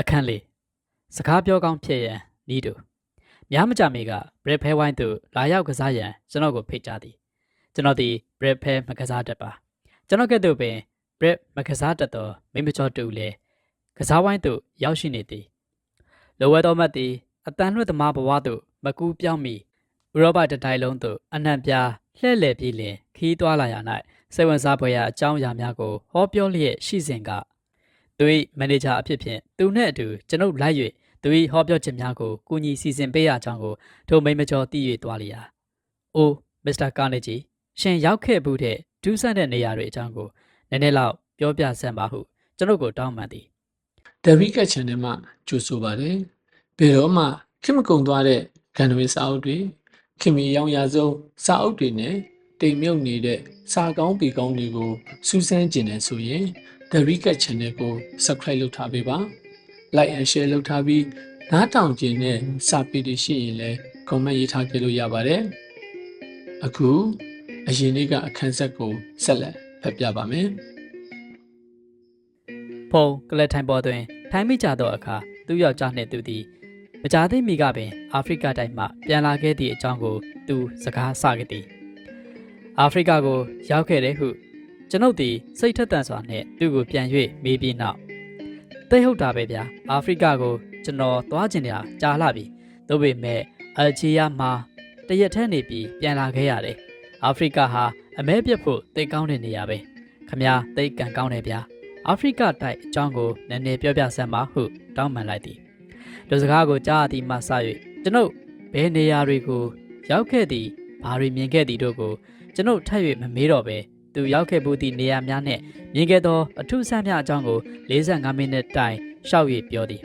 အခန်းလေးစကားပြောကောင်းဖြစ်ရန်ဤတူများမကြမီကဘရက်ဖဲဝိုင်းသို့လာရောက်ကစားရန်ကျွန်တော်ကိုဖိတ်ကြားသည်ကျွန်တော်သည်ဘရက်ဖဲမကစားတတ်ပါကျွန်တော်ကဲ့သို့ပင်ဘရက်မကစားတတ်သောမိမကျော်တူလည်းကစားဝိုင်းသို့ရောက်ရှိနေသည်လိုဝဲတော်မတ်သည်အတန်လွတ်သမားဘဝသို့မကူးပြောင်းမီဥရောပတစ်တိုင်းလုံးသို့အနှံ့ပြားလှဲ့လေပြီးလင်ခီးသွားလာရ၌စိတ်ဝင်စားဖွယ်ရာအကြောင်းအရာများကိုဟောပြောလျက်ရှိစဉ်က သူ၏မန်နေဂျာအဖြစ်ဖြင့်သူနှင့်အတူကျွန်ုပ်လိုက်၍သူ၏ဟောပြောချက်များကိုကူညီစီစဉ်ပေးရကြောင်းကိုထိုမိမကျော်သိ၍သွားလျာ။အိုမစ္စတာကာနေဂျီရှင်ရောက်ခဲ့မှုတဲ့ဒူးဆန့်တဲ့နေရာတွေအကြောင်းကိုနည်းနည်းလောက်ပြောပြစမ်းပါဟုကျွန်ုပ်ကိုတောင်းပန်သည်ဒဗိကတ် channel မှာကြိုဆိုပါတယ်ဘယ်တော့မှခင်မကုံသွားတဲ့ဂန်နဝေစာအုပ်တွေခင်မီရောင်ရဆုံးစာအုပ်တွေနဲ့တိမ်မြုပ်နေတဲ့စာကောင်းပေကောင်းတွေကိုစူးစမ်းကျင်တယ်ဆိုရင် ဒဗိကတ် channel ကို subscribe လုပ်ထားပေးပါ like and share လုပ်ထားပြီးနားထောင်ကျင်တဲ့စာပေတွေရှိရင်လည်း comment ရေးထားကြလို့ရပါတယ်အခုအရင်နေ့ကအခန်းဆက်ကိုဆက်လက်ဖတ်ပြပါမယ်။ဖုံကလတ်ထိုင်ပေါ်တွင် ထိုင်မိကြသောအခါသူယောက်ျားနှင့်သူသည်မကြာသေးမီကပင်အာဖရိကတိုက်မှပြန်လာခဲ့သည့်အကြောင်းကို သူစကားဆခဲ့သည်။အာဖရိကကို ရောက်ခဲ့တဲ့ဟု ကျွန်ုပ်သည်စိတ်ထက်သန်စွာနှင့်သူ့ကိုပြန်၍မေးပြီးနောက်သိဟုတ်တာပဲဗျာအာဖရိကကိုကျွန်တော်သွားကျင်တာကြားလာပြီ။သို့ပေမဲ့အယ်ဂျီးယားမှာတရက်ထဲနေပြီးပြန်လာခဲ့ရတယ်။အာဖရိကဟာအမဲပြတ်ဖို့တိတ်ကောင်းတဲ့နေရာပဲ။ခမညာတိတ်ကန်ကောင်းတယ်ဗျာ။အာဖရိကတိုက်အကြောင်းကိုနည်းနည်းပြောပြစမ်းပါဟုတောင်းပန်လိုက်သည်လူစကားကိုကြားအသည်မှစ၍ကျွန်ုပ်ဘယ်နေရာတွေကိုရောက်ခဲ့သည်ဘာတွေမြင်ခဲ့သည်တို့ကိုကျွန်ုပ်ထပ်၍မမေးတော့ပဲ သူရောက်ခဲ့မှုသည့်နေရာများနှင့်မြင်ခဲ့သောအထုဆန်းများအကြောင်းကို45မိနစ်တိုင်ရှောက်၍ပြောသည်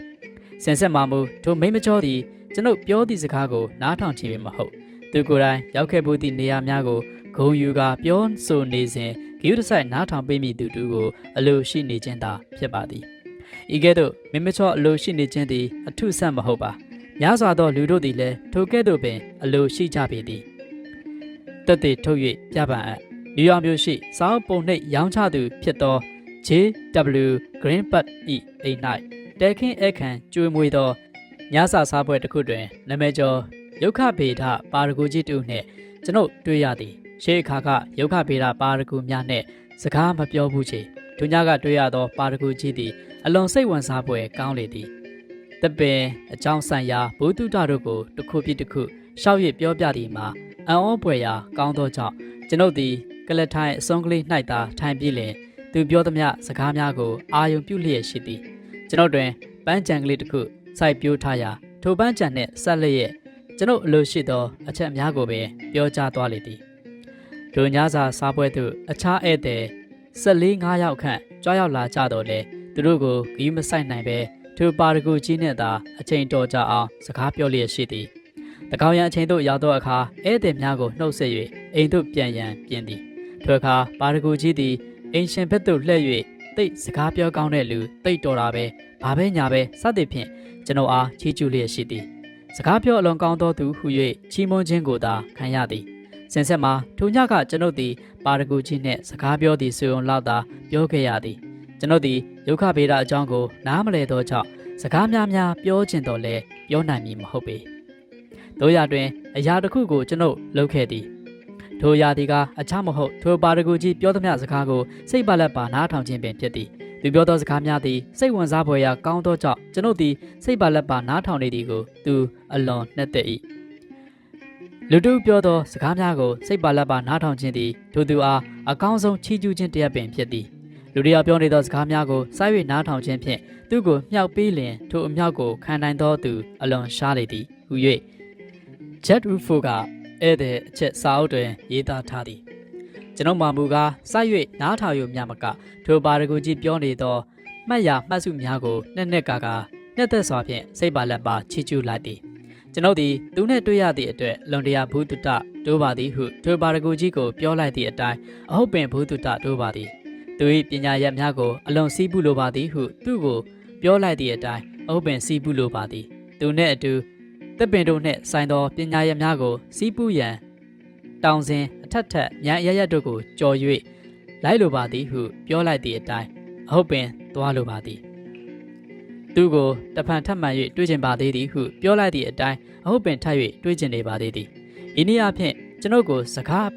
စင်ဆက်မှမူထိုမိမချောသည်ကျွန်ုပ်ပြောသည့်စကားကိုနားထောင်ခြင်းမဟုတ်သူကိုယ်တိုင်ရောက်ခဲ့မှုသည့်နေရာများကိုဂုံယူကာပြောဆိုနေစဉ်ဂီယူတဆိုင်နားထောင်ပေးမိသူတူကိုအလိုရှိနေခြင်းသာဖြစ်ပါသည်ဤကဲ့သို့မိမချောအလိုရှိနေခြင်းသည်အထုဆန့်မဟုတ်ပါများစွာသောလူတို့သည်လည်းထိုကဲ့သို့ပင်အလိုရှိကြပေသည်တက်သေးထုတ်၍ပြပန်အပ် နယူးယောက်မြို့ရှိစောင်းပုံနှိပ်ရောင်းချသူဖြစ်သော JW Greenbud ၏အိမ်၌တဲခင်းအခန့်ကျွေးမွေးသောညစာစားပွဲတစ်ခုတွင်နာမည်ကျော်ရုခဗေဒပါရဂူကြီးတူနှင့်ကျွန်ုပ်တွေ့ရသည်ရှေးအခါကရုခဗေဒပါရဂူများနှင့်စကားမပြောဘူးချေဒုညကတွေ့ရသောပါရဂူကြီးသည်အလွန်စိတ်ဝင်စားဖွယ်ကောင်းလေသည်တပင်အကြောင်းဆိုင်ရာဘုသူတတို့ကိုတစ်ခုပြတစ်ခုရှောက်ရပြောပြသည်မှာ အံ့ဩဖွယ်ရာကောင်းသောကြောင့်ကျွန်ုပ်သည်ကလထိုင်အစုံကလေး၌သာထိုင်ပြီးလင်သူပြောသမျှစကားများကိုအာယုံပြုလျက်ရှိသည်ကျွန်ုပ်တွင်ပန်းကြံကလေးတစ်ခုစိုက်ပျိုးထားရာထိုပန်းကြံနှင့်ဆက်လျက်ကျွန်ုပ်အလိုရှိသောအချက်များကိုပင်ပြောကြားသွားလေသည်ဒုညစာစားပွဲသို့အခြားဧည့်သည်14 5ယောက်ခန့်ကြွားရောက်လာကြတော့လေသူတို့ကိုဂီးမဆိုင်နိုင်ပဲထိုပါရဂူကြီးနဲ့သာအချိန်တော်ကြအောင်စကားပြောလျက်ရှိသည် တကောင်ရန်အချိန်သို့ရောက်သောအခါဧည့်သည်များကိုနှုတ်ဆက်၍အိမ်သို့ပြန်ရန်ပြင်သည်ထိုအခါပါရဂူကြီးသည်အိမ်ရှင်ဘက်သို့လှည့်၍တိတ်စကားပြောကောင်းတဲ့လူတိတ်တော်တာပဲဘာပဲညာပဲစသဖြင့်ကျွန်တော်အားချီးကျူးလျက်ရှိသည်စကားပြောအလွန်ကောင်းသောသူဟု၍ချီးမွမ်းခြင်းကိုသာခံရသည်စင်ဆက်မှာထိုညကကျွန်ုပ်သည်ပါရဂူကြီးနှင့်စကားပြောသည်ဆိုုံလောက်သာပြောခဲ့ရသည်ကျွန်ုပ်သည်ယုခဗေဒအကြောင်းကိုနားမလည်သောကြောင့်စကားများများပြောခြင်းတော်လဲပြောနိုင်မည်မဟုတ်ပေ တို့ရတွင်အရာတစ်ခုကိုကျွန်ုပ်လုပ်ခဲ့သည်ထိုရာဒီကအခြားမဟုတ်ထိုပါရဂူကြီးပြောသမျှစကားကိုစိတ်ပါလက်ပါနားထောင်ခြင်းပင်ဖြစ်သည်သူပြောသောစကားများသည်စိတ်ဝင်စားဖွယ်ရာကောင်းသောကြောင့်ကျွန်ုပ်သည်စိတ်ပါလက်ပါနားထောင်နေသည်ကိုသူအလွန်နှက်သက်၏လူတူပြောသောစကားများကိုစိတ်ပါလက်ပါနားထောင်ခြင်းသည်ထိုသူအားအကောင်းဆုံးချီးကျူးခြင်းတစ်ရပ်ပင်ဖြစ်သည်လူတွေကပြောနေသောစကားများကိုစိုက်၍နားထောင်ခြင်းဖြင့်သူ့ကိုမြှောက်ပေးလျင်ထိုအမြောက်ကိုခံနိုင်သောသူအလွန်ရှားလေသည်ဟု၍ Jet Rufo ကဧည့်သည်အချက်စာအုပ်တွင် ရေးသားထားသည်ကျွန်ုပ်မာမူကားစိုက်၍နားထောင်ယူမြမကထိုပါရဂူကြီးပြောနေသောမှတ်ရမှတ်စုများကိုနှစ်နှစ်ကာကာနှစ်သက်စွာဖြင့်စိတ်ပါလက်ပါချီးကျူးလိုက်သည်ကျွန်ုပ်သည်သူနှင့်တွေ့ရသည့်အတွက်လွန်တရာဘူးတုတတိုးပါသည်ဟုထိုပါရဂူကြီးကိုပြောလိုက်သည့်အတိုင်းအဟုတ်ပင်ဘူးတုတတိုးပါသည်သူ၏ပညာရပ်များကိုအလွန်စီးပူလိုပါသည်ဟုသူ့ကိုပြောလိုက်သည့်အတိုင်းအဟုတ်ပင်စီးပူလိုပါသည်သူနှင့်အတူ တပ်ပင်တို့နှင့်ဆိုင်သောပညာရပ်များကိုစီးပူးရန်တောင်စဉ်အထက်ထက်ညံအရရက်တို့ကိုကြော်၍လိုက်လိုပါသည်ဟုပြောလိုက်သည့်အတိုင်းအဟုတ်ပင်သွားလိုပါသည်သူကိုတဖန်ထပ်မံ၍တွေးကျင်ပါသေးသည်ဟုပြောလိုက်သည့်အတိုင်းအဟုတ်ပင်ထပ်၍တွေးကျင်နေပါသေးသည်ဤနည်းအားဖြင့်ကျွန်ုပ်ကိုစကား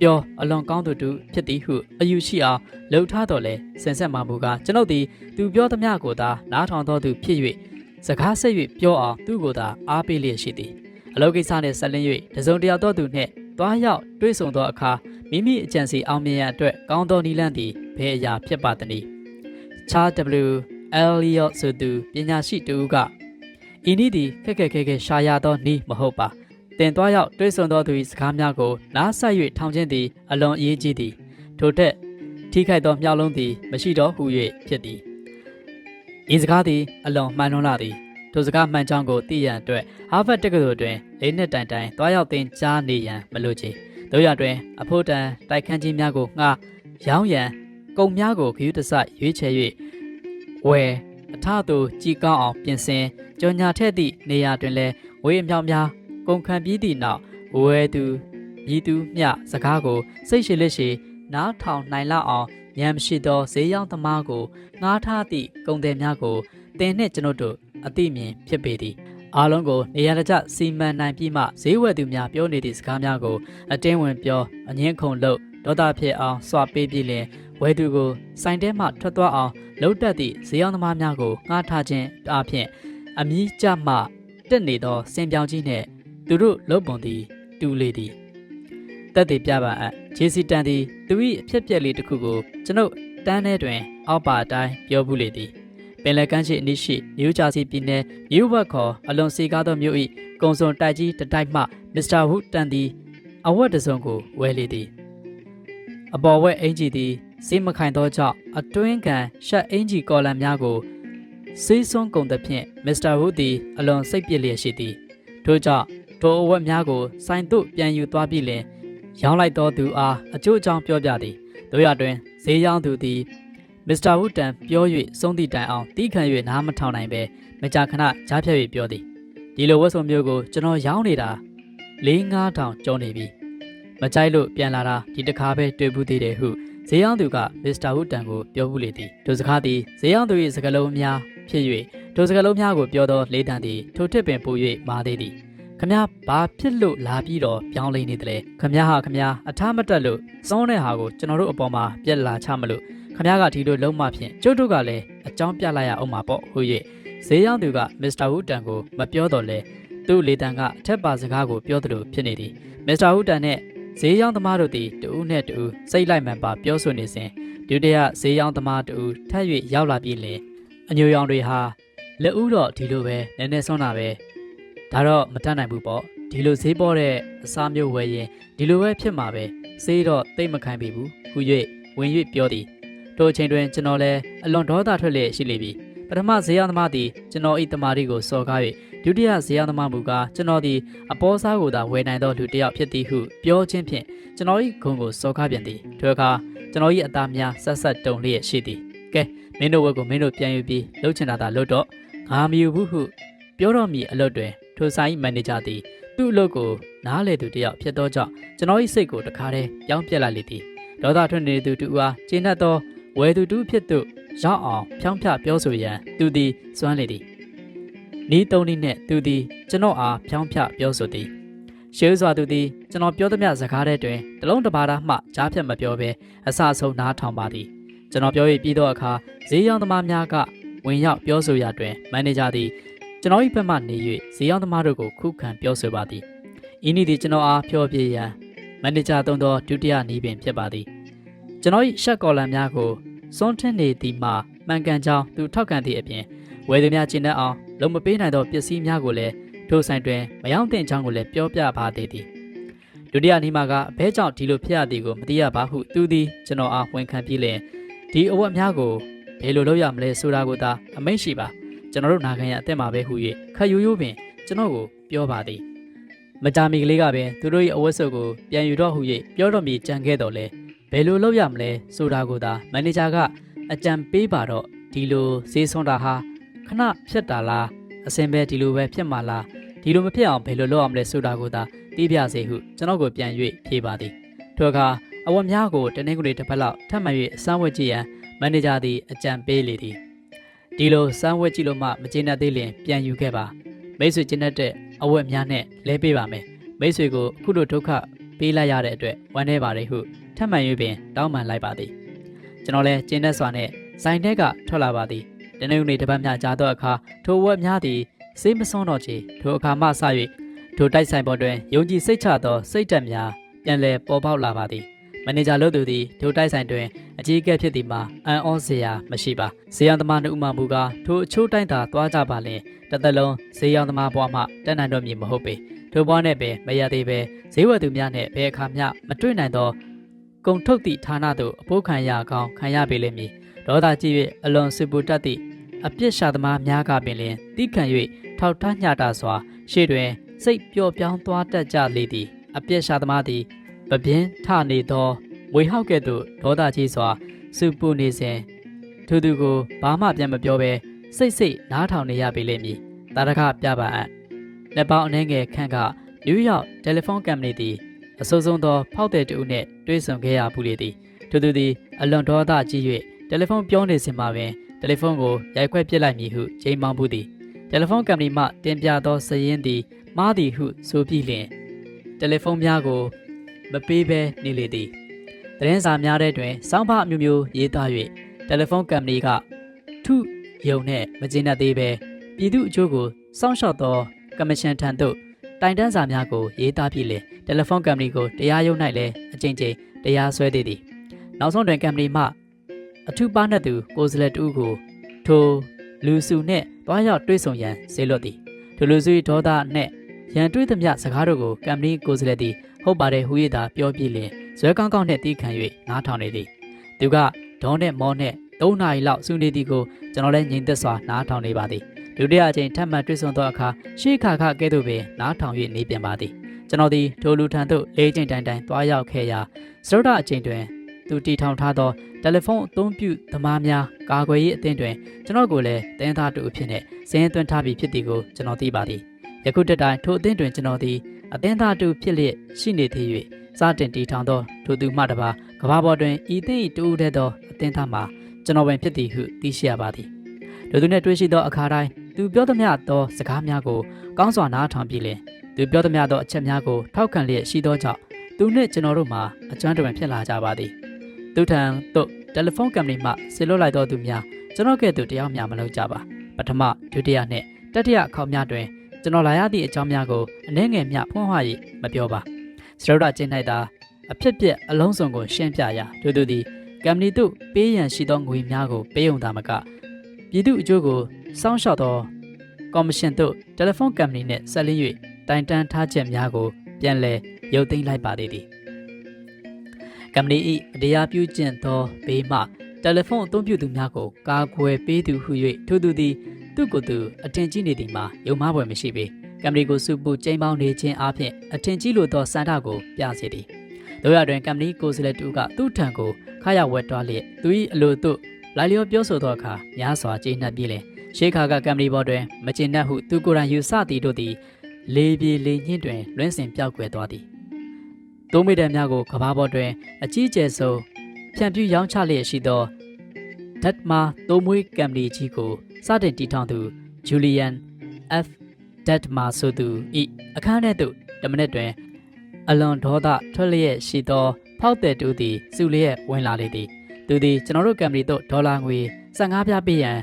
ပြောအလွန်ကောင်းသူတူဖြစ်သည်ဟုအယူရှိအောင်လှုပ်ထားတော်လဲစင်ဆက်မှမူကားကျွန်ုပ်သည်သူပြောသမျှကိုသာနားထောင်တော်သူဖြစ်၍ စကားဆက်၍ပြောအောင်သူ့ကိုသာအားပေးလျက်ရှိသည်အလုပ်ကိစ္စနှင့်ဆက်လင်း၍တစုံတရာသောသူနှင့်တွားရောက်တွေ့ဆုံသောအခါမိမိအကြံစီအောင်မြင်ရန်အတွက်ကောင်းသောနည်းလမ်းသည်ဘယ်အရာဖြစ်ပါသနည်း Charles W. Elliot ဆိုသူပညာရှိတူကဤနည်းသည်ခက်ခက်ခဲခဲရှာရသောနည်းမဟုတ်ပါတင်သွားရောက်တွေးဆုံသောသူ၏စကားများကိုနားဆက်၍ထောင်ခြင်းသည်အလွန်အရေးကြီးသည်ထို့ထက်ထိခိုက်သောမြောက်လုံးသည်မရှိတော့ဟု၍ဖြစ်သည် ဤစကားသည်အလွန်မှန်လွန်းလာသည်ထိုစကားမှန်ကြောင်းကိုသိရန်အတွက်ဟာဗတ်တက္ကသိုလ်တွင်လေးနှစ်တိုင်တိုင်တွားရောက်သင်ကြားနေရန်မလိုချေတို့ရတွင်အဖို့တန်တိုက်ခန်းကြီးများကိုငှားရောင်းရန်ကုန်များကိုခရူးတစရွေးချယ်၍ဝယ်အထသို့ကြည်ကောင်းအောင်ပြင်ဆင်ကြော်ညာထက်သည့်နေရာတွင်လည်းဝေးအမြောက်များကုန်ခံပြီးသည့်နောက်ဝယ်သူမြည်သူမျှစကားကိုစိတ်ရှိလက်ရှိနားထောင်နိုင်လောက်အောင် ဉာဏ်မရှိသောဈေးရောက်သမားကိုငှားထားသည့်ကုန်သည်များကိုတင်နှင့်ကျွန်ုပ်တို့အသိမြင်ဖြစ်ပေသည်အားလုံးကိုနေရာတကျစီမံနိုင်ပြီးမှဈေးဝယ်သူများပြောနေသည့်စကားများကိုအတင်းဝင်ပြောအငင်းခုန်လို့ဒေါသဖြစ်အောင်စွာပေးပြီးလင်ဝယ်သူကိုစိုင်တဲမှထွက်သွားအောင်လှုပ်တက်သည့်ဈေးရောက်သမားများကိုငှားထားခြင်းအပြင်အမီးကြမှတက်နေသောစင်ပြောင်ကြီးနှင့်သူတို့လုပ်ပုံသည်တူလေသည် တက်တည်ပြပါအပ်ဂျေစီတန်သည်သူ၏အဖြစ်ပြက်လေးတစ်ခုကိုကျွန်ုပ်တန်းထဲတွင် အောက်ပါအတိုင်းပြောဘူးလေသည်ပင်လယ်ကမ်းခြေအနီးရှိနယူးဂျာစီပြည်နယ်မြို့ဝက်ခေါ်အလွန်စေကားသောမြို့၏ကုံစုံတိုက်ကြီးတစ်တိုက်မှမစ္စတာဝုတန်သည်အဝတ်တစ်စုံကိုဝယ်လေသည်အပေါ်ဝက်အင်ဂျီသည်စေးမခိုင်သောကြောင့်အတွင်းကန်ရှက်အင်ဂျီကော်လံများကိုစေးစွန်းကုန်သဖြင့်မစ္စတာဝုသည်အလွန်စိတ်ပြည့်လျက်ရှိသည်ထို့ကြောင့်ထိုအဝတ်များကိုဆိုင်သို့ပြန်ယူသွားပြီးလင် ရောင်းလိုက်သောသူအားအကျိုးအကြောင်းပြောပြသည်တို့ရတွင်ဈေးရောင်းသူသည်မစ္စတာဝုတန်ပြော၍ဆုံးသည့်တိုင်အောင်တီးခံ၍နားမထောင်နိုင်ပဲမကြာခဏကြားဖြတ်၍ပြောသည်ဒီလိုဝတ်စုံမျိုးကိုကျွန်တော်ရောင်းနေတာ၄၅တောင်ကျုံနေပြီမကြိုက်လို့ပြန်လာတာဒီတစ်ခါပဲတွေ့ဘူးသေးတယ်ဟုဈေးရောင်းသူကမစ္စတာဝုတန်ကိုပြောဘူးလေသည်ဒုစကားသည်ဈေးရောင်းသူ၏စကားလုံးများဖြစ်၍ဒုစကားလုံးများကိုပြောသောလေးတန်သည်ထိုထစ်ပင်ပို၍မာသေးသည် ခမဘာဖြစ်လို့လာပြီးတော့ပြောင်းလဲနေတယ်လဲခမဟာခမအထားမတက်လို့စောင်းတဲ့ဟာကိုကျွန်တော်တို့အပေါ်မှာပြက်လာချမလို့ခမကဒီလိုလုံးမဖြင့်ကျုပ်တို့ကလည်းအကြောင်းပြလိုက်ရအောင်မှာပေါ့ဟု၍ဈေးရောက်သူကမစ္စတာဟူတန်ကိုမပြောတော့လဲသူ့လေတန်ကအထက်ပါစကားကိုပြောသလိုဖြစ်နေသည်မစ္စတာဟူတန်နဲ့ဈေးရောက်သမားတို့သည်တူဦးနဲ့တူဦးစိတ်လိုက်မှန်ပါပြောဆိုနေစဉ်ဒုတိယဈေးရောက်သမားတူဦးထပ်၍ရောက်လာပြီးလင်အညိုရောင်တွေဟာလက်ဦးတော့ဒီလိုပဲနည်းနည်းဆွမ်းတာပဲ ဒါတော့မတတ်နိုင်ဘူးပေါ့ဒီလိုဈေးပေါ်တဲ့အစားမျိုးဝယ်ရင်ဒီလိုပဲဖြစ်မှာပဲဈေးတော့တိတ်မခိုင်းပြီဘူးခု၍ဝင်၍ပြောသည်ထိုအချိန်တွင်ကျွန်တော်လည်းအလွန်ဒေါသထွက်လျက်ရှိလေပြီပထမဈေးရောက်သမားသည်ကျွန်တော်၏တမာရီကိုစော်ကား၍ဒုတိယဈေးရောက်သမားမူကားကျွန်တော်သည်အပေါ်စားကိုသာဝယ်နိုင်သောလူတစ်ယောက်ဖြစ်သည်ဟုပြောခြင်းဖြင့်ကျွန်တော်၏ဂုဏ်ကိုစော်ကားပြန်သည်ထိုအခါကျွန်တော်၏အသားများဆက်ဆက်တုန်လျက်ရှိသည်ကဲမင်းတို့ဝက်ကိုမင်းတို့ပြန်ယူပြီးလှုပ်ချင်တာသာလှုပ်တော့ငါမယူဘူးဟုပြောတော့မည်အလုပ်တွင် ထိုဆိုင်မန်နေဂျာသည်သူ့အလုပ်ကိုနားလေသူတစ်ယောက်ဖြစ်သောကြောင့်ကျွန်တော်၏စိတ်ကိုတခါတည်းပြောင်းပြက်လိုက်လေသည်ဒေါသထွက်နေသူတူအားကျင်းတတ်သောဝယ်သူတူဖြစ်သူရောက်အောင်ဖြောင်းဖြပြောဆိုရန်သူသည်စွမ်းလေသည်နီးသုံးနည်းနှင့်သူသည်ကျွန်တော်အားဖြောင်းဖြပြောဆိုသည်ရှေးစွာသူသည်ကျွန်တော်ပြောသမျှစကားတဲ့တွင်တလုံးတစ်ပါးသားမှကြားဖြတ်မပြောဘဲအဆအဆုံးနားထောင်ပါသည်ကျွန်တော်ပြော၍ပြီးသောအခါဈေးရောင်းသမားများကဝင်ရောက်ပြောဆိုရာတွင်မန်နေဂျာသည် ကျွန်တော်၏ဘက်မှနေ၍ဈေးရောင်းသမားတို့ကိုခုခံပြောဆိုပါသည်ဤနည်းသည်ကျွန်တော်အားပြောပြရန်မန်နေဂျာသုံးသောဒုတိယနည်းပင်ဖြစ်ပါသည်ကျွန်တော်၏ရှက်ကော်လန်များကိုစွန့်ထင်းနေသည်မှာမှန်ကန်ကြောင်းသူထောက်ခံသည့်အပြင်ဝယ်သူများကျင့်တတ်အောင်လုံမပေးနိုင်သောပစ္စည်းများကိုလည်းထိုဆိုင်တွင်မယောင်းတင်ကြောင်းကိုလည်းပြောပြပါသေးသည်ဒုတိယနီးမှာကအဘဲကြောင့်ဒီလိုဖြစ်ရသည်ကိုမသိရပါဟုသူသည်ကျွန်တော်အားဝန်ခံပြီးလင်ဒီအဝတ်များကိုဘယ်လိုလုပ်ရမလဲဆိုတာကိုသာအမိန့်ရှိပါ ကျွန်တော်တို့နာခံရအသက်မှာပဲဟု၍ခက်ယူယူပင်ကျွန်တော်ကိုပြောပါသည်မကြာမီကလေးကပင်သူတို့၏အဝတ်စုပ်ကိုပြန်ယူတော့ဟု၍ပြောတော့မီကြံခဲ့တော်လဲဘယ်လိုလုပ်ရမလဲဆိုတာကိုသာမန်နေဂျာကအကြံပေးပါတော့ဒီလိုဈေးဆွန်တာဟာခဏဖြစ်တာလားအစင်ပဲဒီလိုပဲဖြစ်မှာလားဒီလိုမဖြစ်အောင်ဘယ်လိုလုပ်အောင်လဲဆိုတာကိုသာသိပြစေဟုကျွန်တော်ကိုပြန်၍ဖြေပါသည်ထိုအခါအဝတ်များကိုတနင်္ဂနွေတစ်ပတ်လောက်ထပ်မံ၍အစမ်းဝတ်ကြည့်ရန်မန်နေဂျာသည်အကြံပေးလေသည် ဒီလိုစမ်းဝက်ကြည့်လို့မှမကျေနပ်သေးရင်ပြန်ယူခဲ့ပါမိတ်ဆွေကျေနပ်တဲ့အဝတ်များနဲ့လဲပေးပါမယ်မိတ်ဆွေကိုအခုလိုဒုက္ခပေးလိုက်ရတဲ့အတွက်ဝမ်းနည်းပါတယ်ဟုထပ်မံ၍ပင်တောင်းပန်လိုက်ပါသည်ကျွန်တော်လည်းကျေနပ်စွာနဲ့ဆိုင်ထဲကထွက်လာပါသည်တနေ့နေ့တစ်ပတ်များကြာသောအခါထိုဝက်များသည်စေးမစွန်းတော့ချေထိုအခါမှစ၍ထိုတိုက်ဆိုင်ပေါ်တွင်ယုံကြည်စိတ်ချသောစိတ်ဓာတ်များပြန်လည်ပေါ်ပေါက်လာပါသည် မန်နေဂျာလုပ်သူသည်ထိုတိုက်ဆိုင်တွင်အကြီးအကဲဖြစ်သည်မှာအံ့ဩစရာမရှိပါဇေယျသမားနှုတ်မှမူကားထိုအချိုးတိုင်းသာသွားကြပါလင်တစ်သက်လုံးဇေယျသမားဘွားမှတက်နိုင်တော့မည်မဟုတ်ပေထိုဘွားနဲ့ပင်မရသေးပဲဈေးဝယ်သူများနဲ့ဘယ်အခါမျှမတွေ့နိုင်သောကုံထုတ်သည့်ဌာနသို့အဖို့ခံရကောင်းခံရပေလိမ့်မည်ဒေါသကြည့်၍အလွန်စစ်ပူတတ်သည့်အပြစ်ရှာသမားများကပင်လျင်တိခံ၍ထောက်ထားညတာစွာရှေ့တွင်စိတ်ပျော့ပြောင်းသွားတတ်ကြလေသည်အပြစ်ရှာသမားသည် ပပြင်းထနေသောမွေဟောက်ကဲ့သို့ဒေါသကြီးစွာစူပူနေစဉ်သူသူကိုဘာမှပြန်မပြောဘဲစိတ်စိတ်နားထောင်နေရပေလိမ့်မည်တာရခပြပါအပ်လက်ပေါင်းအနှဲငယ်ခန့်ကနယူးယောက်တယ်လီဖုန်းကမ်ပဏီသည်အဆိုးဆုံးသောဖောက်တဲ့တူနဲ့တွေ့ဆုံခဲ့ရဘူးလေသည်သူသူသည်အလွန်ဒေါသကြီး၍တယ်လီဖုန်းပြောနေစဉ်မှာပင်တယ်လီဖုန်းကိုရိုက်ခွဲပစ်လိုက်မည်ဟုချိန်မောင်းဘူးသည်တယ်လီဖုန်းကမ်ပဏီမှတင်ပြသောစည်ရင်းသည်မားသည်ဟုဆိုပြီးလျှင်တယ်လီဖုန်းများကို မပေးဘဲနေလေသည်သတင်းစာများတဲ့တွင်စောင်းဖအမျိုးမျိုးရေးသား၍တယ်လီဖုန်းကမ်ပဏီကထုယုံနဲ့မကျေနပ်သေးပဲပြည်သူအချို့ကိုစောင့်ရှောက်သောကမရှင်ထံသို့တိုင်တန်းစာများကိုရေးသားပြီးလင်တယ်လီဖုန်းကမ်ပဏီကိုတရားရုံး၌လည်းအကြိမ်ကြိမ်တရားစွဲသေးသည်နောက်ဆုံးတွင်ကမ်ပဏီမှအထူးပါနှက်သူကိုယ်စားလှယ်တူကိုထိုလူစုနှင့်တွားရောက်တွေ့ဆုံရန်စေလွတ်သည်ထိုလူစု၏ဒေါသနှင့်ရန်တွေ့သမျှစကားတို့ကိုကမ်ပဏီကိုယ်စားလှယ်သည် ဟုတ်ပါတယ်ဟူ၍သာပြောပြလင်ဇွဲကောင်းကောင်းနှင့်တီးခံ၍နားထောင်နေသည်သူကဒေါနဲ့မောနဲ့၃နာရီလောက်စုနေသည်ကိုကျွန်တော်လည်းငြိမ်သက်စွာနားထောင်နေပါသည်ဒုတိယအကြိမ်ထပ်မံတွေ့ဆုံသောအခါရှေးခါခကဲ့သို့ပင်နားထောင်၍နေပြန်ပါသည်ကျွန်တော်သည်ထိုလူထံသို့လေးချိန်တိုင်တိုင်သွားရောက်ခဲ့ရာစရုဒအချိန်တွင်သူတီထောင်ထားသောတယ်လီဖုန်းအသုံးပြုသမားများကာကွယ်ရေးအသင်းတွင်ကျွန်တော်ကိုလည်းတင်းသားတူအဖြစ်နဲ့စည်ရင်သွင်းထားပြီးဖြစ်သည်ကိုကျွန်တော်သိပါသည်ယခုတက်တိုင်းထိုအသင်းတွင်ကျွန်တော်သည် အသင်းသားတူဖြစ်လျက်ရှိနေသေး၍စတင်တီထောင်သောထိုသူမှတပါကဘာပေါ်တွင်ဤသိတူတဲ့သောအသင်းသားမှာကျွန်တော်ပင်ဖြစ်သည်ဟုသိရှိရပါသည်ထိုသူနှင့်တွေ့ရှိသောအခါတိုင်းသူပြောသမျှသောစကားများကိုကောင်းစွာနားထောင်ပြီးလင်သူပြောသမျှသောအချက်များကိုထောက်ခံလျက်ရှိသောကြောင့်သူနှင့်ကျွန်တော်တို့မှာအကျွမ်းတဝင်ဖြစ်လာကြပါသည်သူထံသို့တယ်လီဖုန်းကမ်ပဏီမှဆေလွတ်လိုက်သောသူများကျွန်တော်ကဲ့သို့တရားများမလုပ်ကြပါပထမဒုတိယနှင့်တတိယအခေါက်များတွင် ကျွန်တော်လာရသည့်အကြောင်းများကိုအနှဲငယ်မျှဖွင့်ဟ၍မပြောပါစရုဒကျင်း၌သာအဖြစ်ပြက်အလုံးစုံကိုရှင်းပြရာသူတို့သည်ကမ်ပဏီသို့ပေးရန်ရှိသောငွေများကိုပေးုံသာမကပြည်သူအကျိုးကိုစောင့်ရှောက်သောကော်မရှင်သို့တယ်လီဖုန်းကမ်ပဏီနှင့်ဆက်လင်း၍တိုင်တန်းထားချက်များကိုပြန်လည်ရုပ်သိမ်းလိုက်ပါသေးသည်ကမ်ပဏီ၏အတရားပြုကျင့်သောဘေးမှတယ်လီဖုန်းအသုံးပြုသူများကိုကာကွယ်ပေးသူဟု၍ထိုသူသည် သူ့ကိုယ်သူအထင်ကြီးနေသည်မှာယုံမှားပွဲမရှိပေကမ်ပဏီကိုစုပူကျင်းပေါင်းနေခြင်းအပြင်အထင်ကြီးလိုသောစန္ဒကိုပြစေသည်တို့ရတွင်ကမ်ပဏီကိုယ်စားလှယ်တူကသူ့ထံကိုခါရဝက်တွားလျက်သူ၏အလိုသို့လိုက်လျောပြောဆိုသောအခါများစွာကျေနပ်ပြေးလင်ရှေးခါကကမ်ပဏီဘော်တွင်မကျေနပ်ဟုသူကိုယ်တိုင်ယူဆသည်တို့သည်လေပြေလေညှင့်တွင်လွင့်စင်ပြောက်ကွယ်သွားသည်တိုးမိတဲ့များကိုကဘာပေါ်တွင် အကြီးကျယ်ဆုံးဖြန့်ပြူရောင်းချလျက်ရှိသောဒတ်မာတိုးမွေးကမ်ပဏီကြီးကို စတင်တည်ထောင်သူဂျူလီယန် F ဒတ်မာဆိုသူဤအခန်းထဲသို့တမနစ်တွင် အလွန်ဒေါသထွက်လျက်ရှိသော ဖောက်တဲ့တူသည်စုလျက်ဝင်လာလေသည်သူသည်ကျွန်တော်တို့ကမ်ပဏီသို့ဒေါ်လာငွေ15ပြားပေးရန်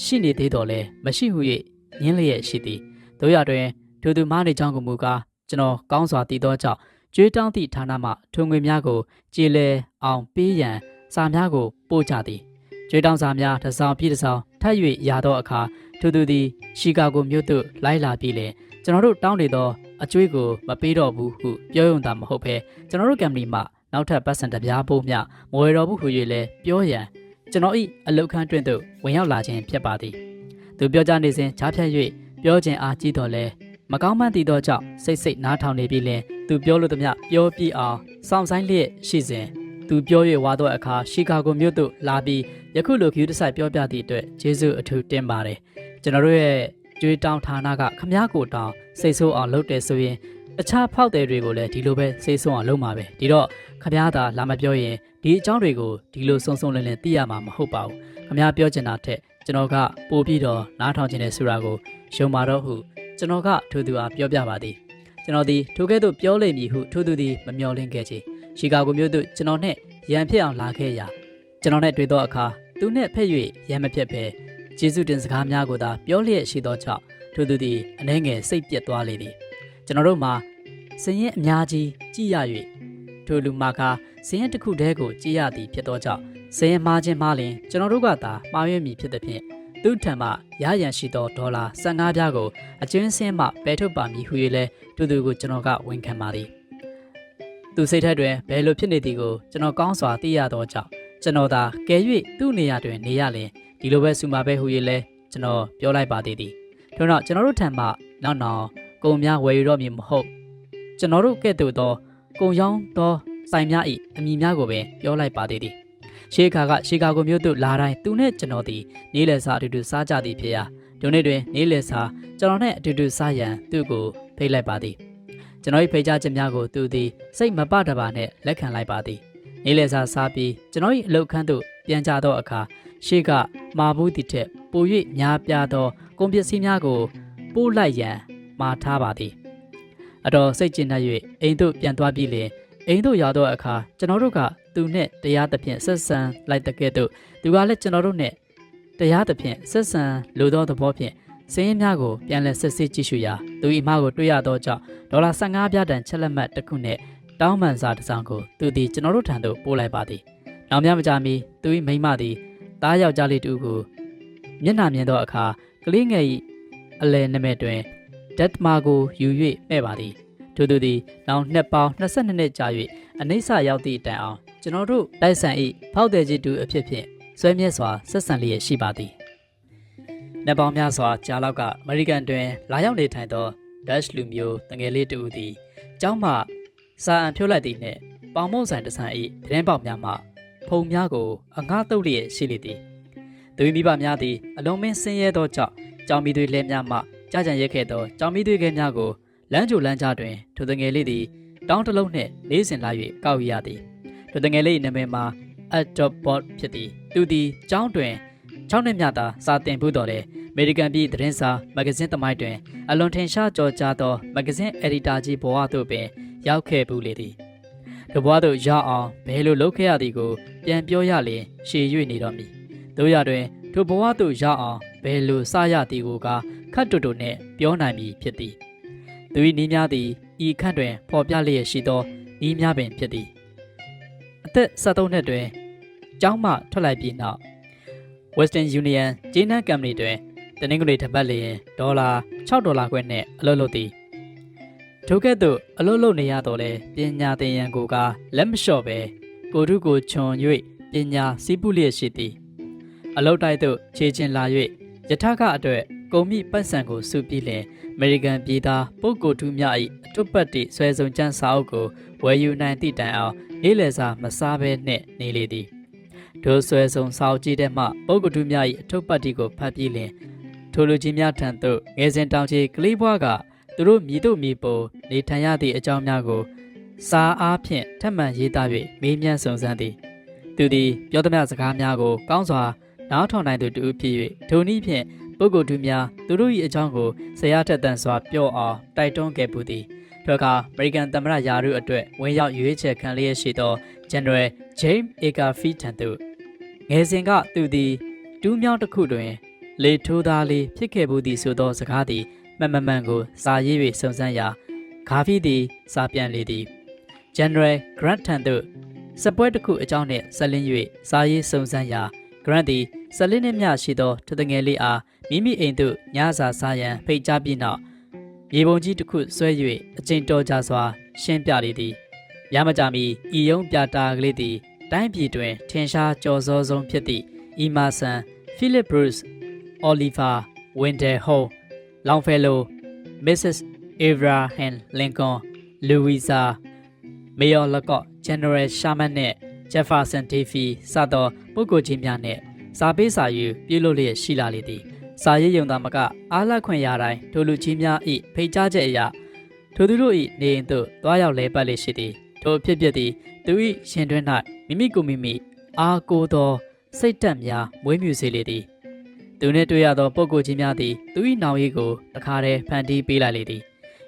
ရှိနေသေးတော်လဲမရှိဟု၍ညင်းလျက်ရှိသည်တို့ရတွင်ထိုသူမားနေကြောင်းကိုမူကားကျွန်တော်ကောင်းစွာတည်သောကြောင့်ကျွေးတောင်းသည့်ဌာနမှထုံငွေများကိုကြည်လဲအောင်ပေးရန်စာများကိုပို့ကြသည်ကျွေးတောင်းစာများတစ်စောင်ပြည့်တစ်စောင် ထပ်၍ရသောအခါထိုသူသည်ရှီကာဂိုမြို့သို့လိုက်လာပြီးလင်ကျွန်တော်တို့တောင်းနေသောအကျွေးကိုမပေးတော့ဘူးဟုပြောရုံသာမဟုတ်ဘဲကျွန်တော်တို့ကံပဏီမှနောက်ထပ်ပတ်စံတစ်ပြားပို့မျှမဝယ်တော်ဘူးဟု၍လည်းပြောရန်ကျွန်တော်၏အလုတ်ခန်းတွင်သို့ဝင်ရောက်လာခြင်းဖြစ်ပါသည်သူပြောကြနေစဉ်ချားဖြတ်၍ပြောခြင်းအားကြီးတော်လဲမကောင်းမှန်းသိသောကြောင့်စိတ်စိတ်နားထောင်နေပြီးလင်သူပြောလို့သမျှပြောပြအောင်စောင့်ဆိုင်လျက်ရှိစဉ် သူပြော၍ဝါသောအခါရှီကာဂိုမြို့သို့လာပြီးယခုလိုကျူးတဆိုင်ပြောပြသည့်အတွက်ကျေးဇူးအထူးတင်ပါတယ်ကျွန်တော်တို့ရဲ့ကြွေးတောင်းဌာနကခမားကိုတောင်းစိတ်ဆိုးအောင်လုပ်တယ်ဆိုရင်တခြားဖောက်တယ်တွေကိုလည်းဒီလိုပဲစိတ်ဆိုးအောင်လုပ်မှာပဲဒီတော့ခမားသာလာမပြောရင်ဒီအကြောင်းတွေကိုဒီလိုစုံစုံလင်လင်သိရမှာမဟုတ်ပါဘူးခမားပြောချင်တာထက်ကျွန်တော်ကပို့ပြီးတော့နားထောင်ခြင်းနဲ့ဆိုတာကိုယုံပါတော့ဟုကျွန်တော်ကထိုသူအားပြောပြပါသည်ကျွန်တော်သည်ထိုကဲ့သို့ပြောလိမ့်မည်ဟုထိုသူသည်မမျှော်လင့်ခဲ့ချေ ရှီကာဂိုမြို့သို့ကျွန်တော်နှင့်ရန်ဖြစ်အောင်လာခဲ့ရာကျွန်တော်နဲ့တွေ့သောအခါသူနှင့်ဖက်၍ရန်မဖြစ်ပဲကျေးဇူးတင်စကားများကိုသာပြောလျက်ရှိသောကြောင့်ထိုသူသည်အနှဲငယ်စိတ်ပြက်သွားလေသည်ကျွန်တော်တို့မှာစင်ရင်အများကြီးကြည်ရ၍ထိုလူမာကစင်ရင်တစ်ခုတည်းကိုကြည်ရသည်ဖြစ်သောကြောင့်စင်ရင်မှားခြင်းမှားလင်ကျွန်တော်တို့ကသာမှားယွင်းမည်ဖြစ်သည်ဖြင့်သူထံမှရရန်ရှိသောဒေါ်လာ15ပြားကိုအကျွင်းစင်းမှပယ်ထုတ်ပါမည်ဟု၍လဲသူသူကိုကျွန်တော်ကဝန်ခံပါသည် သူစိတ်ထက်တွင်ဘယ်လိုဖြစ်နေသည်ကိုကျွန်တော်ကောင်းစွာသိရသောကြောင့်ကျွန်တော်သာကဲ၍သူ့နေရာတွင်နေရလျင်ဒီလိုပဲဆူမှာပဲဟု၍လဲကျွန်တော်ပြောလိုက်ပါသေးသည်ထို့နောက်ကျွန်တော်တို့ထံမှနောက်နောက်ကုံများဝယ်ယူတော့မည်မဟုတ်ကျွန်တော်တို့ကဲ့သို့သောကုံရောင်းသောဆိုင်များ၏အမည်များကိုပင်ပြောလိုက်ပါသေးသည်ရှေးခါကရှီကာဂိုမြို့သို့လာတိုင်းသူနှင့်ကျွန်တော်သည်နေလည်စာအတူတူစားကြသည်ဖြစ်ရာဒီနေ့တွင်နေလည်စာကျွန်တော်နှင့်အတူတူစားရန်သူ့ကိုဖိတ်လိုက်ပါသည် ကျွန်တော်၏ဖိတ်ကြားချက်များကိုသူသည်စိတ်မပတပါနှင့်လက်ခံလိုက်ပါသည်နေလည်စာစားပြီးကျွန်တော်၏အလုတ်ခန်းသို့ပြန်ကြသောအခါရှေးကမာဘူးတီထက်ပို၍များပြားသောကုန်ပစ္စည်းများကိုပို့လိုက်ရန်မှာထားပါသည်အတော်စိတ်ကျဉ်တတ်၍အိမ်သို့ပြန်သွားပြီးလျှင်အိမ်သို့ရောက်သောအခါကျွန်တော်တို့ကသူနှင့်တရားသဖြင့်ဆက်ဆံလိုက်တဲ့ကဲ့သို့သူကလည်းကျွန်တော်တို့နှင့်တရားသဖြင့်ဆက်ဆံလိုသောသဘောဖြင့် စင်းရင်များကိုပြန်လည်ဆက်စစ်ကြည့်ရှုရာသူ၏အမကိုတွေ့ရသောကြောင့်ဒေါ်လာ15ပြားတန်ချက်လက်မှတ်တစ်ခုနှင့်တောင်းပန်စာတစ်စောင်ကိုသူသည်ကျွန်တော်တို့ထံသို့ပို့လိုက်ပါသည်။နောက်များမကြာမီသူ၏မိန်းမသည်တားယောက်ျားလေးတူကိုမျက်နှာမြင်သောအခါကလေးငယ်၏အလယ်နမဲတွင်ဒတ်မာကိုယူ၍မဲ့ပါသည်။ထို့သူသည်နောက်နှစ်ပေါင်း22နှစ်ကြာ၍အနိစ္စရောက်သည့်တိုင်အောင်ကျွန်တော်တို့တိုက်ဆန်၏ဖောက်တယ်ကြီးတူအဖြစ်ဖြင့်ဆွဲမြဲစွာဆက်ဆံလျက်ရှိပါသည်။ နှစ်ပေါင်းများစွာကြာလောက်ကအမေရိကန်တွင် လာရောက်နေထိုင်သော Dutch လူမျိုးတငယ်လေးတူသည်ကျောင်းမှစာအံဖြုတ်လိုက်သည်နှင့်ပေါင်မုံဆိုင်တဆန်၏သတင်းပေါက်များမှဖုံများကိုအငှားတုပ်လျက်ရှိလေသည်။သူမိဘများသည်အလုံးမင်းဆင်းရဲသောကြောင့်ကြောင်မီသွေးလဲများမှကြာကြံရက်ခဲ့သောကြောင်မီသွေးခဲများကိုလမ်းကြိုလမ်းကြားတွင်ထိုတငယ်လေးသည်တောင်းတလုံးနှင့်လေးစင်လာ၍ကောက်ရသည်။ထိုတငယ်လေး၏နာမည်မှာ Adopbot ဖြစ်သည်။သူသည်ကျောင်းတွင် 6နှစ်မြသာစာတင်ဖို့တော်တဲ့အမေရိကန်ပြည်သတင်းစာမဂ္ဂဇင်းသမိုင်းတွင် အလွန်ထင်ရှားကြော်ကြားသောမဂ္ဂဇင်းအယ်ဒီတာကြီးဘဝသို့ပင်ရောက်ခဲ့ပူလေသည်။ဒီဘဝသို့ရောက်အောင်ဘယ်လိုလုပ်ခဲ့ရသည်ကို ပြန်ပြောရလျင်ရှည်၍နေတော့မည်။တို့ရတွင်ထိုဘဝသို့ရောက်အောင်ဘယ်လိုစရသည်ကိုကခတ်တူတူနှင့်ပြောနိုင်မည်ဖြစ်သည်။သူ၏နီးများသည်ဤခန့်တွင်ပေါ်ပြလျက်ရှိသောနီးများပင်ဖြစ်သည်။အသက်73နှစ်တွင်ကျောင်းမှထွက်လိုက်ပြီးနောက် Western Union ဂျင်းနန်းကမ္ပဏီတွင်တနင်္ဂနွေတစ်ပတ်လျင်ဒေါ်လာ6ဒေါ်လာခွဲနှင့်အလုပ်လုပ်သည်ထိုကဲ့သို့အလုပ်လုပ်နေရတော့လဲပညာသင်ရန်ကိုကလက်မလျှော့ပဲကိုထုကိုခြုံ၍ပညာစီးပူးလျက်ရှိသည်အလုပ်တိုက်သို့ခြေချင်းလာ၍ယထာကအတွက်ကုံမိပတ်စံကိုစုပြီးလင်အမေရိကန်ပြည်သားပုဂ္ဂိုလ်ထူးများ၏အထွတ်ပတ်တိဆွဲဆောင်ကျန်းစာအုပ်ကိုဝယ်ယူနိုင်သည့်တိုင်အောင်နေ့လည်စာမစားဘဲနှင့်နေလေသည် ဒိုဆွဲဆောင်စာအုပ်ကြီးတဲ့မှပုဂ္ဂိုလ်ထူးများ၏အထွတ်ပတ်တိကိုဖတ်ပြီးလင်ထိုလူကြီးများထံသို့ငယ်စဉ်တောင်ချေကလေးဘွားကသူတို့မြည်တို့မြည်ပုံနေထိုင်ရသည့်အကြောင်းများကိုစာအားဖြင့်ထပ်မံရေးသား၍မေးမြန်းစုံစမ်းသည်သူသည်ပြောသမျှစကားများကိုကောင်းစွာနားထောင်နိုင်သူတူဖြစ်၍ထိုနည်းဖြင့်ပုဂ္ဂိုလ်သူများသူတို့၏အကြောင်းကိုဆရာထက်သန်စွာပြောအောင်တိုက်တွန်းခဲ့ပူသည် ထိုအခါအမေရိကန်သမ္မတယာရုအတွက်ဝင်ရောက်ရွေးချယ်ခံလျက်ရှိသော General James Akerfield ထံသို့ငယ်စဉ်ကသူသည်တူးမြောင်းတစ်ခုတွင် လေထိုးသားလေးဖြစ်ခဲ့မှုသည်ဆိုသောစကားသည်မှန်မှန်မှန်ကိုစာရေး၍စုံစမ်းရာဂါဖီသည်စာပြန်လေသည် General Grant ထံသို့စပွဲတစ်ခုအကြောင်းနှင့်ဆက်လင်း၍စာရေးစုံစမ်းရာ Grant သည်ဆက်လင်းနှင့်မျှရှိသောထထငယ်လေးအားမိမိအိမ်သို့ညစာစားရန်ဖိတ်ကြားပြီးနောက် ရေပုံကြီးတစ်ခုဆွဲ၍အချိန်တော်ကြာစွာ ရှင်းပြလေသည်ရမကြမီဤယုံပြတာကလေးသည် တိုင်းပြည်တွင် ထင်ရှားကျော်စောဆုံးဖြစ်သည့်အီမာဆန်ဖိလစ်ဘရုစ်အော်လီဗာဝင်တယ်ဟိုလောင်ဖယ်လိုမစ္စစ်အေဗရာဟန်လင်ကွန်လူဝီဇာမေယော်လကော့ဂျန်နရယ်ရှာမန်နဲ့ဂျက်ဖာဆန်ဒေဖီစသောပုဂ္ဂိုလ်ကြီးများနဲ့စာပေးစာယူပြုလုပ်လျက်ရှိလာလေသည် စာရေးယုံသားမကအားလက်ခွင့်ရတိုင်းထိုလူကြီးများ၏ဖိတ်ကြားချက်အရထိုသူတို့၏နေအိမ်သို့တွားရောက်လဲပတ်လေရှိသည်ထိုဖြစ်ဖြစ်သည်သူ၏ရှင်တွင်၌မိမိကိုမိမိအားကိုသောစိတ်တက်များမွေးမြူစေလေသည်သူနှင့်တွေ့ရသောပုဂ္ဂိုလ်ချင်းများသည်သူ၏နောင်ရီကိုတခါတည်းဖန်တီးပေးလိုက်လေသည်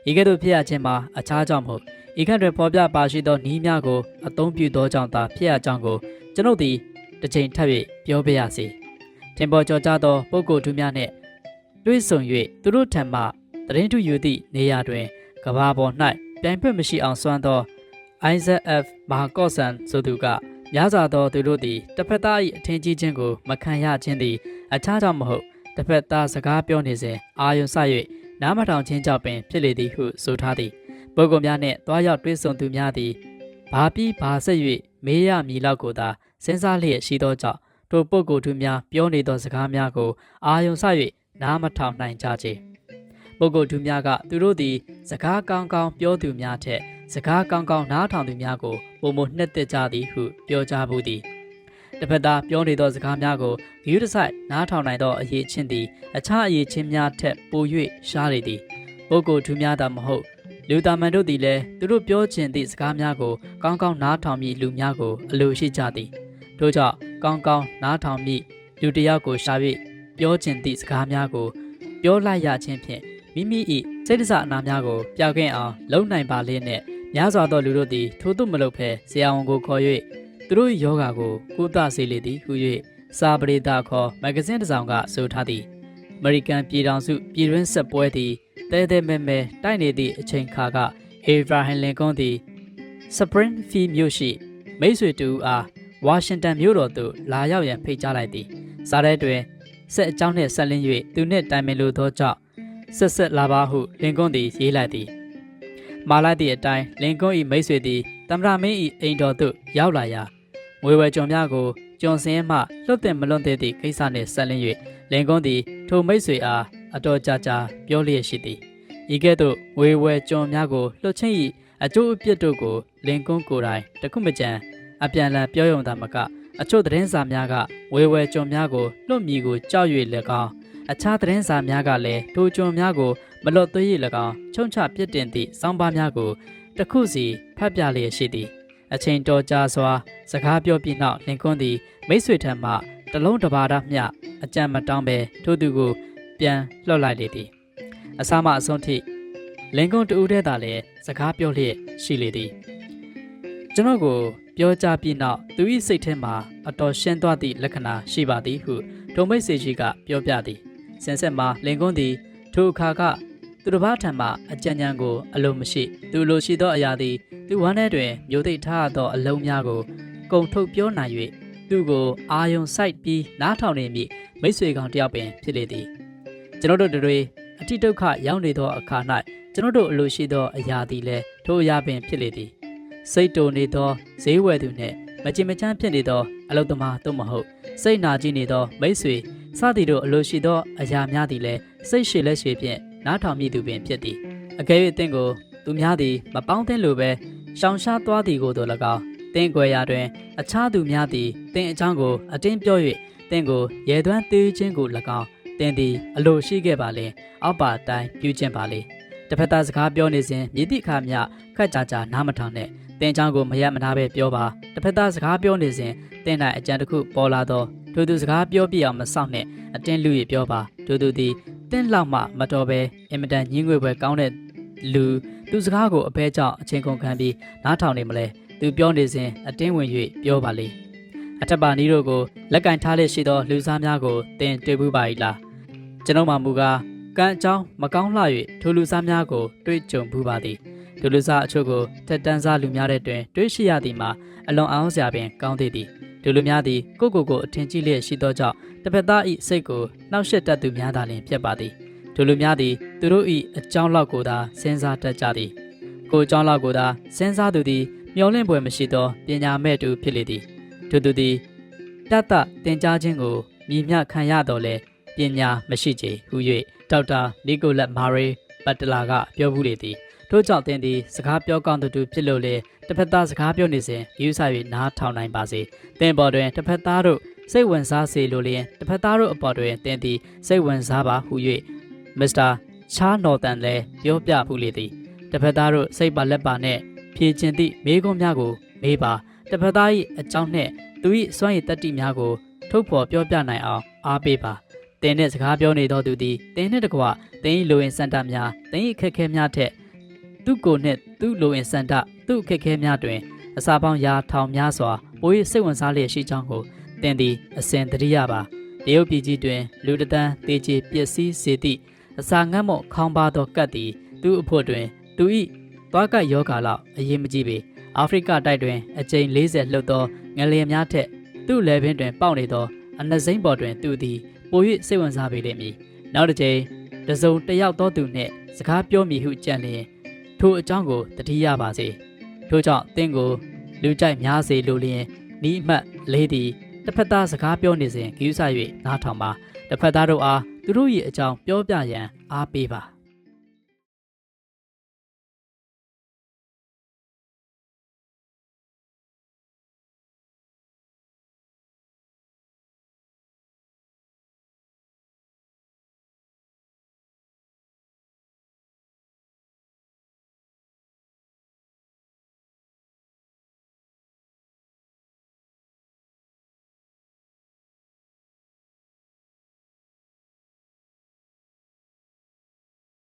ဤကဲ့သို့ဖြစ်ရခြင်းမှာအခြားကြောင့်မဟုတ်ဤခန့်တွင်ဖော်ပြပါရှိသောနီးများကိုအသုံးပြုသောကြောင့်သာဖြစ်ရကြောင်းကိုကျွန်ုပ်သည်တစ်ချိန်ထပ်၍ပြောပြရစီ ထင်ပေါ်ကျော်ကြားသောပုဂ္ဂိုလ်သူများနှင့်တွေ့ဆုံ၍သူတို့ထံမှသတင်းတူယူသည့်နေရာတွင်ကဘာပေါ်၌ပြိုင်ဖက်မရှိအောင်စွမ်းသော Isaac F. Marcosan ဆိုသူကများစွာသောသူတို့သည်တစ်ဖက်သား၏အထင်ကြီးခြင်းကိုမခံရခြင်းသည်အခြားကြောင့်မဟုတ်တစ်ဖက်သားစကားပြောနေစဉ်အာယုံဆ၍နားမထောင်ခြင်းကြောင့်ပင်ဖြစ်လေသည်ဟုဆိုထားသည်ပုဂ္ဂိုလ်များနှင့်တွားရောက်တွေ့ဆုံသူများသည်ဘာပြီးဘာဆက်၍မေးရမည်လောက်ကိုသာစဉ်းစားလျက်ရှိသောကြောင့် ထိုပုဂ္ဂိုလ်သူများပြောနေသောစကားများကိုအာယုံဆ၍နားမထောင်နိုင်ကြချေပုဂ္ဂိုလ်သူများကသူတို့သည်စကားကောင်းကောင်းပြောသူများထက်စကားကောင်းကောင်းနားထောင်သူများကိုပုံမနှစ်သက်ကြသည်ဟုပြောကြားဘူးသည်တစ်ဖက်သားပြောနေသောစကားများကိုဂရုတစိုက်နားထောင်နိုင်သောအရေးချင်းသည်အခြားအရေးချင်းများထက်ပို၍ရှားလေသည်ပုဂ္ဂိုလ်သူများသာမဟုတ်လူသားမန်တို့သည်လည်းသူတို့ပြောချင်သည့်စကားများကိုကောင်းကောင်းနားထောင်မိလူများကိုအလိုရှိကြသည်ထို့ကြောင့် ကောင်းကောင်းနားထောင်မိလူတစ်ယောက်ကိုရှာ၍ပြောချင်သည့်စကားများကို ပြောလိုက်ရခြင်းဖြင့်မိမိ၏စိတ်ဒစအနာများကိုပျောက်ကင်းအောင်လုံနိုင်ပါလေနှင့်များစွာသောလူတို့သည်ထိုသို့မလုပ်ဘဲဆရာဝန်ကိုခေါ်၍သူတို့၏ယောဂါကိုကုသစေလေသည်ဟု၍စာပရိသခေါ်မဂ္ဂဇင်းတစ်စောင်ကဆိုထားသည်အမေရိကန်ပြည်ထောင်စုပြည်တွင်းဆက်ပွဲသည်တဲတဲမဲမဲတိုက်နေသည့်အချိန်ခါကအေဗရာဟင်လင်ကွန်သည်စပရင်ဖီမြို့ရှိမိတ်ဆွေတူအား ဝါရှင်တန်မြို့တော်သို့လာရောက်ရန်ဖိတ်ကြားလိုက်သည်စားတဲ့တွင်ဆက်အကြောင်းနှင့်ဆက်လင်း၍သူနှင့်တိုင်ပင်လိုသောကြောင့်ဆက်ဆက်လာပါဟုလင်ကွန်သည်ရေးလိုက်သည်မာလိုက်သည့်အတိုင်းလင်ကွန်၏မိတ်ဆွေသည်တမရမင်း၏အိမ်တော်သို့ရောက်လာရာငွေဝယ်ကြုံများကိုကြုံစင်းမှလွတ်တင်မလွတ်သေးသည့်ကိစ္စနှင့်ဆက်လင်း၍လင်ကွန်သည်ထိုမိတ်ဆွေအားအတော်ကြာကြာပြောလျက်ရှိသည်ဤကဲ့သို့ငွေဝယ်ကြုံများကိုလွှတ်ချင်း၏အကျိုးအပြစ်တို့ကိုလင်ကွန်ကိုယ်တိုင်တခုမကြံ အပြန်အလှန်ပြောရုံသာမကအချို့သတင်းစာများကဝေဝယ်ကြုံများကိုလွတ်မီကိုကြောက်၍၎င်းအခြားသတင်းစာများကလည်းထိုကြုံများကိုမလွတ်သွေး၍၎င်းချုံချပြစ်တင်သည့်စောင်းပါးများကိုတစ်ခုစီဖတ်ပြလျက်ရှိသည်အချိန်တော်ကြာစွာ စကားပြောပြီးနောက်လင်ကွန်းသည်မိတ်ဆွေထံမှတလုံးတစ်ပါးသားမျှအကြံမတောင်းပဲထိုသူကို ပြန်လှော့လိုက်လေသည်အစမှအဆုံးထိလင်ကွန်းတူဦးတဲ့သာလည်းစကားပြောလျက်ရှိလေသည်ကျွန်တော်ကို ပြောကြားပြီးနောက်သူ၏စိတ်ထဲမှာအတော်ရှင်းသွားသည့်လက္ခဏာရှိပါသည်ဟုဒုံမိတ်စေကြီးကပြောပြသည်စင်ဆက်မှာလင်ကွန်းသည်ထိုအခါကသူတစ်ပါးထံမှအကြံဉာဏ်ကိုအလိုမရှိ သူလိုရှိသောအရာသည်သူဝမ်းထဲတွင်မျိုးသိထားသောအလုံးများကိုကုံထုတ်ပြောနိုင်၍သူကိုအာယုံဆိုင်ပြီးနားထောင်နေမိမိတ်ဆွေကောင်တယောက်ပင်ဖြစ်လေသည်ကျွန်တော်တို့တွေအတိဒုက္ခရောက်နေသောအခါ၌ကျွန်တော်တို့အလိုရှိသောအရာသည်လည်းထိုအရာပင်ဖြစ်လေသည် စိတ်တုန်နေသောဈေးဝယ်သူနှင့်မကြင်မချမ်းဖြစ်နေသောအလုသမားသို့မဟုတ်စိတ်နာကြည့်နေသောမိတ်ဆွေစသည်တို့အလိုရှိသောအရာများသည်လည်းစိတ်ရှည်လက်ရှည်ဖြင့်နားထောင်မိသူပင်ဖြစ်သည်အကယ်၍တင့်ကိုသူများသည်မပေါင်းသင်းလိုပဲရှောင်ရှားသွားသည်ကိုတို့၎င်းတင်းကွယ်ရာတွင် အခြားသူများသည်တင်းအချောင်းကိုအတင်းပြော၍တင်းကိုရဲသွမ်းသေးခြင်းကို၎င်းတင်းသည်အလိုရှိခဲ့ပါလေအောက်ပါတိုင်းပြုခြင်းပါလေတစ်ဖက်သားစကားပြောနေစဉ်မြည်သည့်အခါမျှခက်ကြကြနားမထောင်နဲ့ တင်းချောင်းကိုမရမနာပဲပြောပါတစ်ဖက်သားစကားပြောနေစဉ်တင်း၌အကြံတစ်ခုပေါ်လာတော့ထိုသူစကားပြောပြအောင်မစောင့်နဲ့အတင်းလူရပြောပါထိုသူသည်တင်းလောက်မှမတော်ပဲအင်မတန်ညင်းငွေပွဲကောင်းတဲ့လူသူစကားကိုအပဲကြောင့်အချိန်ကုန်ခံပြီးနားထောင်နေမလဲသူပြောနေစဉ်အတင်းဝင်၍ပြောပါလေအထက်ပါနီးတို့ကိုလက်ကင်ထားလက်ရှိသောလူစားများကိုတင်တွေ့ဘူးပါ၏လားကျွန်ုပ်မှမူကားကံအကြောင်းမကောင်းလှ၍ထိုလူစားများကိုတွေ့ကြုံဘူးပါသည် ထိုလူစားအချို့ကိုတက်တန်းစားလူများတဲ့တွင်တွေ့ရှိရသည်မှာအလွန်အောင်စရာပင်ကောင်းသေးသည်လူလူများသည်ကိုကိုကိုအထင်ကြီးလျက်ရှိသောကြောင့်တစ်ဖက်သား၏စိတ်ကိုနှောက်ယှက်တတ်သူများသာလျှင်ဖြစ်ပါသည်လူလူများသည်သူတို့၏အကြောင်းလောက်ကိုသာစဉ်းစားတတ်ကြသည်ကိုအကြောင်းလောက်ကိုသာစဉ်းစားသူသည်မျောလင့်ပွေမရှိသောပညာမဲ့တူဖြစ်လေသည်ထိုသူသည်တတ်တတင်ကြားခြင်းကိုမြည်မြခံရတော်လဲပညာမရှိချေဟု၍ဒေါက်တာနီကိုလက်မာရီပတ်တလာကပြောဘူးလေသည် ထို့ကြောင့်သင်သည်စကားပြောကောင်းသူဖြစ်လို့လေတစ်ဖက်သားစကားပြောနေစဉ်ယူဆ၍နားထောင်နိုင်ပါစေသင်ပေါ်တွင်တစ်ဖက်သားတို့စိတ်ဝင်စားစေလိုလျင်တစ်ဖက်သားတို့အပေါ်တွင်သင်သည်စိတ်ဝင်စားပါဟု၍မစ္စတာချားနော်တန်လည်းပြောပြဖူးလေသည်တစ်ဖက်သားတို့စိတ်ပါလက်ပါနှင့်ဖြည့်ကျင်သည့်မေးခွန်းများကိုမေးပါတစ်ဖက်သား၏အကြောင်းနှင့်သူ၏စွမ်းရည်တတ္တိများကိုထုတ်ဖော်ပြောပြနိုင်အောင်အားပေးပါတင်းနှင့်စကားပြောနေသောသူသည်တင်းနှင့်တကွတင်း၏လိုအင်စန္ဒများတင်း၏ခက်ခဲများထက် သူ့ကိုယ်နှင့်သူ့လိုအင်စန္ဒသူ့ခက်ခဲများတွင် အစာပေါင်းရာထောင်များစွာပို၍စိတ်ဝင်စားလျက်ရှိကြောင်းကိုတင်သည်အစဉ်တရိယပါတရုတ်ပြည်ကြီးတွင် လူတသန်းတေချေပျက်စီးစေသည့်အစာငတ်မော့ခေါင်းပါသောကတ်သည်သူ့အဖို့တွင် သူ၏သွားကတ်ယောဂါလောက်အရေးမကြီးပေအာဖရိကတိုက်တွင်အကြိမ်40လှုပ်သောငလျင်များထက်သူ့လယ်ပင်တွင်ပေါက်နေသောအနက်စိမ့်ပေါ်တွင်သူသည်ပို၍စိတ်ဝင်စားပေလိမ့်မည်နောက်တစ်ကြိမ်တစ်စုံတစ်ယောက်သောသူနှင့်စကားပြောမည်ဟုကြံလျင် ထိုအကြောင်းကိုတတိယပါစေထို့ကြောင့်သင်ကိုလူကြိုက်များစေလိုလျင်ဤအမှတ်လေးသည်တစ်ဖက်သားစကားပြောနေစဉ်ဂရုစိုက်၍နားထောင်ပါတစ်ဖက်သားတို့အားသူတို့၏အကြောင်းပြောပြရန်အားပေးပါ